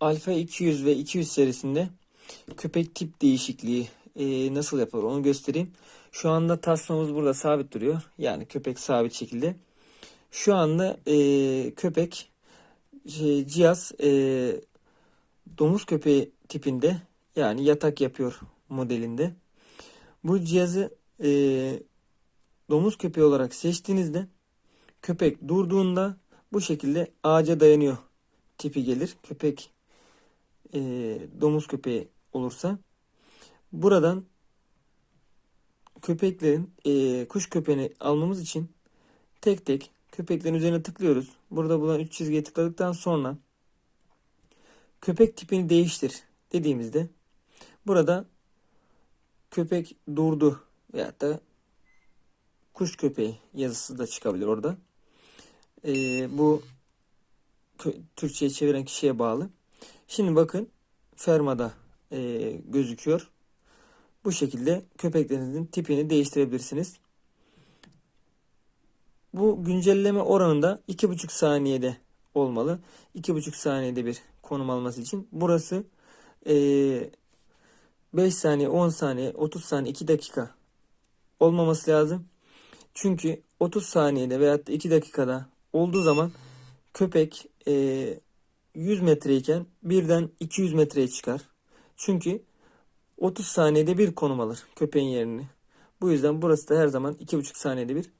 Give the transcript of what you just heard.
Alfa 200 ve 200 serisinde köpek tip değişikliği e, nasıl yapılır onu göstereyim. Şu anda tasmamız burada sabit duruyor. Yani köpek sabit şekilde. Şu anda e, köpek şey, cihaz e, domuz köpeği tipinde yani yatak yapıyor modelinde. Bu cihazı e, domuz köpeği olarak seçtiğinizde köpek durduğunda bu şekilde ağaca dayanıyor tipi gelir. Köpek e, domuz köpeği olursa buradan köpeklerin e, kuş köpeğini almamız için tek tek köpeklerin üzerine tıklıyoruz. Burada bulunan 3 çizgiye tıkladıktan sonra köpek tipini değiştir dediğimizde burada köpek durdu veyahut da kuş köpeği yazısı da çıkabilir orada. E, bu Türkçe'ye çeviren kişiye bağlı. Şimdi bakın fermada e, gözüküyor. Bu şekilde köpeklerinizin tipini değiştirebilirsiniz. Bu güncelleme oranında 2,5 saniyede olmalı. 2,5 saniyede bir konum alması için. Burası e, 5 saniye, 10 saniye, 30 saniye, 2 dakika olmaması lazım. Çünkü 30 saniyede veyahut da 2 dakikada olduğu zaman köpek e, 100 metreyken birden 200 metreye çıkar. Çünkü 30 saniyede bir konum alır köpeğin yerini. Bu yüzden burası da her zaman 2,5 saniyede bir